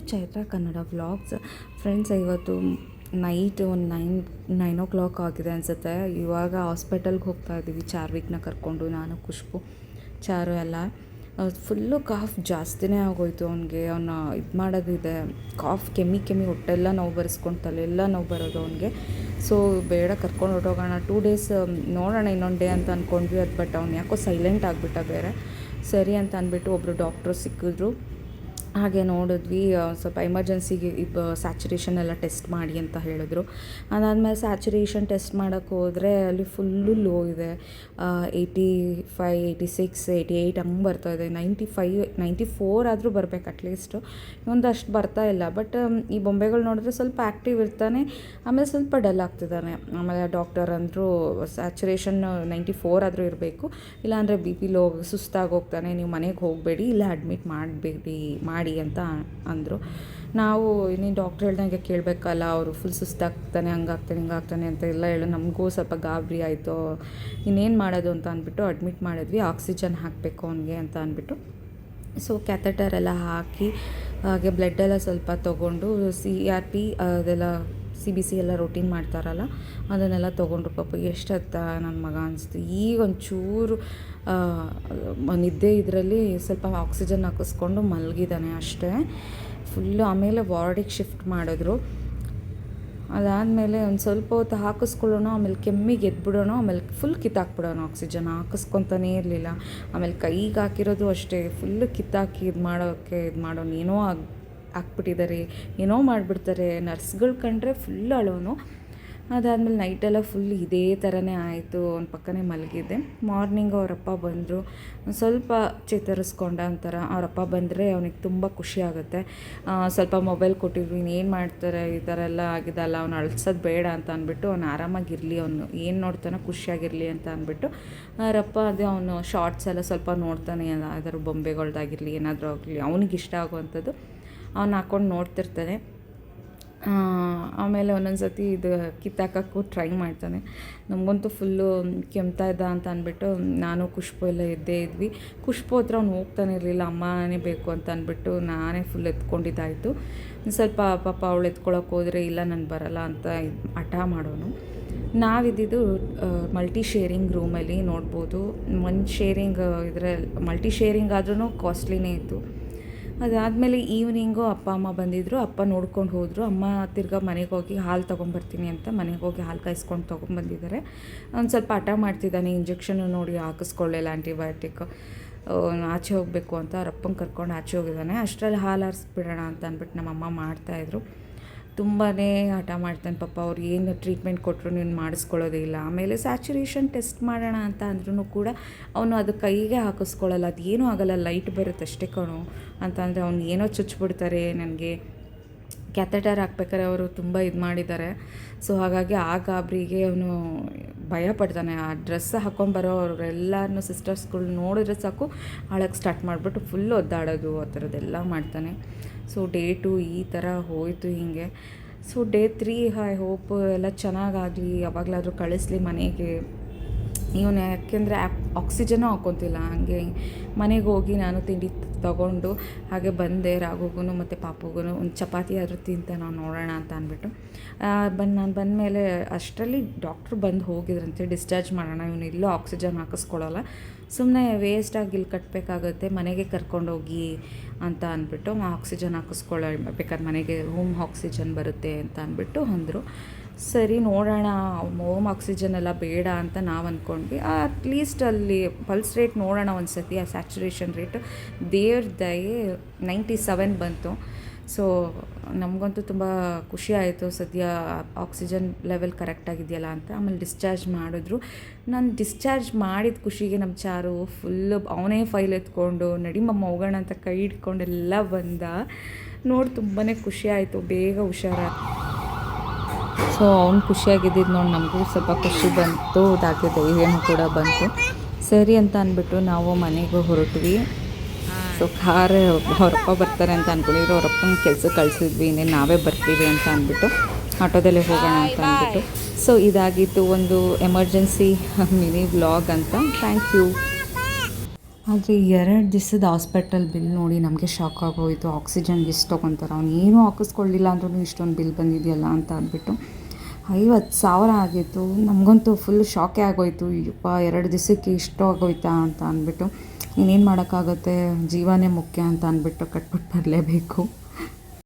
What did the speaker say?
Chaitra Kannada vlogs friends ಇವತ್ತು night ಒಂದು nine nine o'clock ಆಗಿದೆ ಅನಿಸುತ್ತೆ. ಇವಾಗ ಹಾಸ್ಪಿಟಲ್ಗೆ ಹೋಗ್ತಾ ಇದ್ದೀವಿ ಚಾರ್ವಿಕ್ನ ಕರ್ಕೊಂಡು, ನಾನು, ಖುಷ್ಬು, ಚಾರು ಎಲ್ಲ. ಫುಲ್ಲು ಕಾಫ್ ಜಾಸ್ತಿನೇ ಆಗೋಯ್ತು ಅವನಿಗೆ. ಅವನ್ನ ಇದು ಮಾಡೋದಿದೆ. ಕಾಫ್ ಕೆಮ್ಮಿ ಕೆಮ್ಮಿ ಹೊಟ್ಟೆಲ್ಲ ನೋವು ಬರೆಸ್ಕೊಂಡು ತಲೆಲ್ಲ ನೋವು ಬರೋದು ಅವನಿಗೆ. ಸೊ ಬೇಡ, ಕರ್ಕೊಂಡು ಹೊರಟೋಗೋಣ. ಟೂ ಡೇಸ್ ನೋಡೋಣ ಇನ್ನೊಂದು ಡೇ ಅಂತ ಅಂದ್ಕೊಂಡ್ವಿ ಅದು ಬಟ್ ಅವ್ನು ಯಾಕೋ ಸೈಲೆಂಟ್ ಆಗಿಬಿಟ್ಟ ಬೇರೆ. ಸರಿ ಅಂತ ಅಂದ್ಬಿಟ್ಟು ಒಬ್ಬರು ಡಾಕ್ಟ್ರು ಸಿಕ್ಕಿದ್ರು. ಹಾಗೆ ನೋಡಿದ್ವಿ ಸ್ವಲ್ಪ ಎಮರ್ಜೆನ್ಸಿಗೆ ಸ್ಯಾಚುರೇಷನ್ ಎಲ್ಲ ಟೆಸ್ಟ್ ಮಾಡಿ ಅಂತ ಹೇಳಿದ್ರು. ಅದಾದಮೇಲೆ ಸ್ಯಾಚುರೇಷನ್ ಟೆಸ್ಟ್ ಮಾಡೋಕ್ಕೆ ಹೋದರೆ ಅಲ್ಲಿ ಫುಲ್ಲು ಲೋ ಇದೆ. Eighty five eighty six eighty eight ಹಂಗೆ ಬರ್ತಾ ಇದೆ. ನೈಂಟಿ ಫೈವ್ ನೈಂಟಿ ಫೋರ್ ಆದರೂ ಬರಬೇಕು ಅಟ್ಲೀಸ್ಟು ಒಂದು ಅಷ್ಟು ಬರ್ತಾ ಇಲ್ಲ. ಬಟ್ ಈ ಬೊಂಬೆಗಳು ನೋಡಿದ್ರೆ ಸ್ವಲ್ಪ ಆ್ಯಕ್ಟಿವ್ ಇರ್ತಾನೆ. ಆಮೇಲೆ ಸ್ವಲ್ಪ ಡಲ್ ಆಗ್ತಿದ್ದಾನೆ. ಆಮೇಲೆ ಡಾಕ್ಟರ್ ಅಂದರು ಸ್ಯಾಚುರೇಷನ್ ನೈಂಟಿ ಫೋರ್ ಆದರೂ ಇರಬೇಕು. ಇಲ್ಲಾಂದರೆ ಬಿ ಪಿ ಲೋ ಸುಸ್ತಾಗಿ ಹೋಗ್ತಾನೆ. ನೀವು ಮನೆಗೆ ಹೋಗಬೇಡಿ, ಇಲ್ಲ ಅಡ್ಮಿಟ್ ಮಾಡಬೇಡಿ, ಮಾಡಿ ಅಂತ ಅಂದರು. ನಾವು ಇನ್ನೇನು ಡಾಕ್ಟ್ರ್ ಹೇಳ್ದಂಗೆ ಕೇಳಬೇಕಲ್ಲ, ಅವರು ಫುಲ್ ಸುಸ್ತಾಗ್ತಾನೆ, ಹಂಗಾಗ್ತಾನೆ, ಹಿಂಗಾಗ್ತಾನೆ ಅಂತ ಎಲ್ಲ ಹೇಳು. ನಮಗೂ ಸ್ವಲ್ಪ ಗಾಬರಿ ಆಯಿತು. ಇನ್ನೇನು ಮಾಡೋದು ಅಂತ ಅಂದ್ಬಿಟ್ಟು ಅಡ್ಮಿಟ್ ಮಾಡಿದ್ವಿ. ಆಕ್ಸಿಜನ್ ಹಾಕಬೇಕು ಅವನಿಗೆ ಅಂತ ಅಂದ್ಬಿಟ್ಟು. ಸೊ ಕ್ಯಾಥೆಟರ್ ಎಲ್ಲ ಹಾಕಿ, ಹಾಗೆ ಬ್ಲಡ್ ಎಲ್ಲ ಸ್ವಲ್ಪ ತೊಗೊಂಡು ಸಿ ಆರ್ ಪಿ ಅದೆಲ್ಲ ಸಿ ಬಿ ಸಿ ಎಲ್ಲ ರೊಟೀನ್ ಮಾಡ್ತಾರಲ್ಲ, ಅದನ್ನೆಲ್ಲ ತೊಗೊಂಡ್ರು ಪಾಪ. ಎಷ್ಟತ್ತ ನನ್ನ ಮಗ ಅನಿಸ್ತು. ಈಗ ಒಂಚೂರು ನಿದ್ದೆ ಇದರಲ್ಲಿ ಸ್ವಲ್ಪ ಆಕ್ಸಿಜನ್ ಹಾಕಿಸ್ಕೊಂಡು ಮಲಗಿದ್ದಾನೆ ಅಷ್ಟೇ. ಫುಲ್ಲು ಆಮೇಲೆ ವಾರ್ಡಿಗೆ ಶಿಫ್ಟ್ ಮಾಡಿದ್ರು. ಅದಾದಮೇಲೆ ಒಂದು ಸ್ವಲ್ಪ ಹೊತ್ತು ಹಾಕಿಸ್ಕೊಳ್ಳೋಣ, ಆಮೇಲೆ ಕೆಮ್ಮಿಗೆ ಎದ್ಬಿಡೋಣ, ಆಮೇಲೆ ಫುಲ್ ಕಿತ್ತಾಕ್ಬಿಡೋಣ ಆಕ್ಸಿಜನ್ ಹಾಕಿಸ್ಕೊತಾನೇ ಇರಲಿಲ್ಲ. ಆಮೇಲೆ ಕೈಗೆ ಹಾಕಿರೋದು ಅಷ್ಟೇ. ಫುಲ್ಲು ಕಿತ್ತಾಕಿ ಇದು ಮಾಡೋಕ್ಕೆ ಇದು ಮಾಡೋಣ ಏನೋ ಆಗಿ ಹಾಕ್ಬಿಟ್ಟಿದ್ದಾರೆ, ಏನೋ ಮಾಡಿಬಿಡ್ತಾರೆ. ನರ್ಸ್ಗಳು ಕಂಡ್ರೆ ಫುಲ್ ಅಳೋನು. ಅದಾದಮೇಲೆ ನೈಟೆಲ್ಲ ಫುಲ್ ಇದೇ ಥರನೇ ಆಯಿತು ಅವ್ನ ಪಕ್ಕನೇ ಮಲಗಿದ್ದೆ ಮಾರ್ನಿಂಗ್ ಅವರಪ್ಪ ಬಂದರು ಸ್ವಲ್ಪ ಚೇತರಿಸ್ಕೊಂಡ ಒಂಥರ. ಅವರಪ್ಪ ಬಂದರೆ ಅವನಿಗೆ ತುಂಬ ಖುಷಿ ಆಗುತ್ತೆ. ಸ್ವಲ್ಪ ಮೊಬೈಲ್ ಕೊಟ್ಟಿದ್ವಿ ಇನ್ನೇನು ಮಾಡ್ತಾರೆ, ಈ ಥರ ಎಲ್ಲ ಆಗಿದಲ್ಲ, ಅವ್ನು ಅಳ್ಸೋದು ಬೇಡ ಅಂತ ಅಂದ್ಬಿಟ್ಟು, ಅವ್ನು ಆರಾಮಾಗಿರಲಿ, ಅವನು ಏನು ನೋಡ್ತಾನೋ ಖುಷಿಯಾಗಿರಲಿ ಅಂತ ಅಂದ್ಬಿಟ್ಟು, ಅವರಪ್ಪ ಅದೇ ಅವನು ಶಾರ್ಟ್ಸ್ ಎಲ್ಲ ಸ್ವಲ್ಪ ನೋಡ್ತಾನೆ ಯಾವ್ದಾದ್ರು ಬೊಂಬೆಗಳ್ದಾಗಿರಲಿ, ಏನಾದರೂ ಆಗಲಿ, ಅವನಿಗೆ ಇಷ್ಟ ಆಗುವಂಥದ್ದು. ಅವ್ನು ಹಾಕ್ಕೊಂಡು ನೋಡ್ತಿರ್ತಾನೆ. ಆಮೇಲೆ ಒಂದೊಂದು ಸರ್ತಿ ಇದು ಕಿತ್ತಾಕೋಕ್ಕೂ ಟ್ರೈ ಮಾಡ್ತಾನೆ. ನಮಗಂತೂ ಫುಲ್ಲು ಕೆಮ್ತಾ ಇದ್ದ ಅಂತ ಅಂದ್ಬಿಟ್ಟು ನಾನು ಖುಷ್ಬು ಎಲ್ಲ ಎದ್ದೇ ಇದ್ವಿ. ಖುಷ್ಬು ಹತ್ರ ಅವ್ನು ಹೋಗ್ತಾನೆ ಇರಲಿಲ್ಲ, ಅಮ್ಮನೇ ಬೇಕು ಅಂತ ಅಂದ್ಬಿಟ್ಟು ನಾನೇ ಫುಲ್ ಎತ್ಕೊಂಡಿದ್ದಾಯಿತು. ಸ್ವಲ್ಪ ಪಾಪ ಅವಳು ಎತ್ಕೊಳಕ್ಕೆ ಹೋದರೆ ಇಲ್ಲ, ನಾನು ಬರಲ್ಲ ಅಂತ ಹಠ ಮಾಡೋನು. ನಾವಿದ್ದಿದ್ದು ಮಲ್ಟಿ ಶೇರಿಂಗ್ ರೂಮಲ್ಲಿ ನೋಡ್ಬೋದು. ಒಂದು ಶೇರಿಂಗ್ ಇದ್ರೆ ಮಲ್ಟಿ ಶೇರಿಂಗ್ ಆದ್ರೂ ಕಾಸ್ಟ್ಲಿನೇ ಇತ್ತು. ಅದಾದಮೇಲೆ ಈವ್ನಿಂಗು ಅಪ್ಪ, ಅಮ್ಮ ಬಂದಿದ್ದರು ಅಪ್ಪ ನೋಡ್ಕೊಂಡು ಹೋದರು. ಅಮ್ಮ ತಿರ್ಗಾ ಮನೆಗೆ ಹೋಗಿ ಹಾಲು ತೊಗೊಂಬರ್ತೀನಿ ಅಂತ ಮನೆಗೆ ಹೋಗಿ ಹಾಲು ಕಾಯಿಸ್ಕೊಂಡು ತೊಗೊಂಬಂದಿದ್ದಾರೆ. ಒಂದು ಸ್ವಲ್ಪ ಹಠ ಮಾಡ್ತಿದ್ದಾನೆ ಇಂಜೆಕ್ಷನ್ನು ನೋಡಿ ಹಾಕಿಸ್ಕೊಳ್ಳಿಲ್ಲ ಆ್ಯಂಟಿಬಯೋಟಿಕ್ ಆಚೆ ಹೋಗಬೇಕು ಅಂತ ಅವ್ರ ಅಪ್ಪಂಗೆ ಕರ್ಕೊಂಡು ಆಚೆ ಹೋಗಿದ್ದಾನೆ. ಅಷ್ಟರಲ್ಲಿ ಹಾಲು ಆರಿಸ್ಬಿಡೋಣ ಅಂತ ಅಂದ್ಬಿಟ್ಟು ನಮ್ಮಮ್ಮ ಮಾಡ್ತಾಯಿದ್ರು ತುಂಬಾ ಹಠ ಮಾಡ್ತಾನೆ ಪಾಪ, ಅವ್ರು ಏನು ಟ್ರೀಟ್ಮೆಂಟ್ ಕೊಟ್ಟರು ನೀನು ಮಾಡಿಸ್ಕೊಳ್ಳೋದೇ ಇಲ್ಲ. ಆಮೇಲೆ ಸ್ಯಾಚುರೇಷನ್ ಟೆಸ್ಟ್ ಮಾಡೋಣ ಅಂತ ಅಂದ್ರೂ ಕೂಡ ಅವನು ಅದು ಕೈಗೆ ಹಾಕಿಸ್ಕೊಳ್ಳಲ್ಲ, ಅದು ಆಗಲ್ಲ ಲೈಟ್ ಬರುತ್ತೆ ಅಷ್ಟೇ ಕಣು. ಅಂತ ಅಂದರೆ ಅವ್ನು ಏನೋ ಚುಚ್ಚಿಬಿಡ್ತಾರೆ ನನಗೆ ಕ್ಯಾಥೆಟರ್ ಹಾಕ್ಬೇಕಾದ್ರೆ ಅವರು ತುಂಬ ಇದು ಮಾಡಿದ್ದಾರೆ. ಸೊ ಹಾಗಾಗಿ ಆ ಗಾಬರಿಗೆ ಅವನು ಭಯ ಪಡ್ತಾನೆ. ಆ ಡ್ರೆಸ್ ಹಾಕ್ಕೊಂಬರೋ ಅವರೆಲ್ಲರನ್ನು ಸಿಸ್ಟರ್ಸ್ಗಳು ನೋಡಿದ್ರೆ ಸಾಕು ಆಳಕ್ಕೆ ಸ್ಟಾರ್ಟ್ ಮಾಡಿಬಿಟ್ಟು ಫುಲ್ ಒದ್ದಾಡೋದು ಆ ಥರದ್ದೆಲ್ಲ ಮಾಡ್ತಾನೆ. ಸೊ ಡೇ ಟು ಈ ಥರ ಹೋಯಿತು ಹೀಗೆ. So day three I hope ಎಲ್ಲ ಚೆನ್ನಾಗಾಗಲಿ. ಯಾವಾಗಲಾದರೂ ಕಳಿಸ್ಲಿ ಮನೆಗೆ. ಇವನು ಯಾಕೆಂದರೆ ಆಕ್ಸಿಜನ್ನು ಹಾಕ್ಕೊತಿಲ್ಲ ಹಾಗೆ ಮನೆಗೆ ಹೋಗಿ ನಾನು ತಿಂಡಿ ತಗೊಂಡು ಹಾಗೆ ಬಂದೆ ರಾಘುಗೂ ಮತ್ತು ಪಾಪುಗೂ ಒಂದು ಚಪಾತಿ ಆದರೂ ತಿಂತ ನಾವು ನೋಡೋಣ ಅಂತ ಅಂದ್ಬಿಟ್ಟು. ಬಂದು ನಾನು ಬಂದ ಮೇಲೆ ಅಷ್ಟರಲ್ಲಿ ಡಾಕ್ಟ್ರು ಬಂದು ಹೋಗಿದ್ರಂತೆ. ಡಿಸ್ಚಾರ್ಜ್ ಮಾಡೋಣ, ಇವನು ಇಲ್ಲೂ ಆಕ್ಸಿಜನ್ ಹಾಕಿಸ್ಕೊಳ್ಳಲ್ಲ ಸುಮ್ಮನೆ ವೇಸ್ಟಾಗಿ ಇಲ್ಲಿ ಕಟ್ಟಬೇಕಾಗತ್ತೆ ಮನೆಗೆ ಕರ್ಕೊಂಡೋಗಿ ಅಂತ ಅಂದ್ಬಿಟ್ಟು ಆಕ್ಸಿಜನ್ ಹಾಕಿಸ್ಕೊಳ್ಳೋ ಬೇಕಾದ್ರೆ ಮನೆಗೆ ರೂಮ್ ಆಕ್ಸಿಜನ್ ಬರುತ್ತೆ ಅಂತ ಅಂದ್ಬಿಟ್ಟು ಅಂದರು. ಸರಿ ನೋಡೋಣ, ಹೋಮ್ ಆಕ್ಸಿಜನ್ ಎಲ್ಲ ಬೇಡ ಅಂತ ನಾವು ಅಂದ್ಕೊಂಡ್ವಿ ಅಟ್ಲೀಸ್ಟ್ ಅಲ್ಲಿ ಪಲ್ಸ್ ರೇಟ್ ನೋಡೋಣ ಒಂದು ಸತಿ ಆ ಸ್ಯಾಚುರೇಷನ್ ರೇಟ್ ದೇವ್ರ ದಯೆ ನೈಂಟಿ ಸೆವೆನ್ ಬಂತು. ಸೊ ನಮಗಂತೂ ತುಂಬ ಖುಷಿ ಆಯಿತು ಸದ್ಯ ಆಕ್ಸಿಜನ್ ಲೆವೆಲ್ ಕರೆಕ್ಟಾಗಿದೆಯಲ್ಲ ಅಂತ. ಆಮೇಲೆ ಡಿಸ್ಚಾರ್ಜ್ ಮಾಡಿದ್ರು. ನಾನು ಡಿಸ್ಚಾರ್ಜ್ ಮಾಡಿದ ಖುಷಿಗೆ ನಮ್ಮ ಚಾರು ಫುಲ್ಲು ಅವನೇ ಫೈಲ್ ಎತ್ಕೊಂಡು, ನಡಿಮಮ್ಮ ಹೋಗೋಣ ಅಂತ ಕೈ ಹಿಡ್ಕೊಂಡೆಲ್ಲ ಬಂದ. ನೋಡಿ ತುಂಬಾ ಖುಷಿ ಆಯಿತು. ಬೇಗ ಹುಷಾರ ಸೊ ಅವ್ನು ಖುಷಿಯಾಗಿದ್ದಿದ್ದು ನೋಡಿ ನಮಗೂ ಸ್ವಲ್ಪ ಖುಷಿ ಬಂತು ಅದಾಗೆ ಧೈರ್ಯನೂ ಕೂಡ ಬಂತು. ಸರಿ ಅಂತ ಅಂದ್ಬಿಟ್ಟು ನಾವು ಮನೆಗೆ ಹೊರಟ್ವಿ. ಸೊ ಕಾರ್ ಅವರಪ್ಪ ಬರ್ತಾರೆ ಅಂತ ಅಂದ್ಕೊಂಡಿದ್ರು ಅವರಪ್ಪನ ಕೆಲಸ ಕಳಿಸಿದ್ವಿ, ಇನ್ನೇನು ನಾವೇ ಬರ್ತೀವಿ ಅಂತ ಅಂದ್ಬಿಟ್ಟು ಆಟೋದಲ್ಲೇ ಹೋಗೋಣ ಅಂತ ಅಂದ್ಬಿಟ್ಟು ಸೊ ಇದಾಗಿತ್ತು ಒಂದು ಎಮರ್ಜೆನ್ಸಿ ಮಿನಿ ವ್ಲಾಗ್ ಅಂತ. Thank you. ಆದರೆ ಎರಡು ದಿವಸದ ಹಾಸ್ಪಿಟಲ್ ಬಿಲ್ ನೋಡಿ ನಮಗೆ ಶಾಕ್ ಆಗೋಯಿತು. ಆಕ್ಸಿಜನ್ ಎಷ್ಟು ತೊಗೊತಾರೆ? ಅವ್ನು ಏನೂ ಹಾಕಿಸ್ಕೊಳ್ಳಿಲ್ಲ ಅಂದ್ರೂ ಇಷ್ಟೊಂದು ಬಿಲ್ ಬಂದಿದೆಯಲ್ಲ ಅಂತ ಅಂದ್ಬಿಟ್ಟು ಐವತ್ತು ಸಾವಿರ ಆಗಿತ್ತು. ನಮಗಂತೂ ಫುಲ್ ಶಾಕೇ ಆಗೋಯಿತು. ಯಪ್ಪ, ಎರಡು ದಿವಸಕ್ಕೆ ಇಷ್ಟು ಆಗೋಯ್ತಾ ಅಂತ ಅಂದ್ಬಿಟ್ಟು ಇನ್ನೇನು ಮಾಡೋಕ್ಕಾಗುತ್ತೆ? ಜೀವನೇ ಮುಖ್ಯ ಅಂತ ಅಂದ್ಬಿಟ್ಟು ಕಟ್ಬಿಟ್ಟು ಬರಲೇಬೇಕು.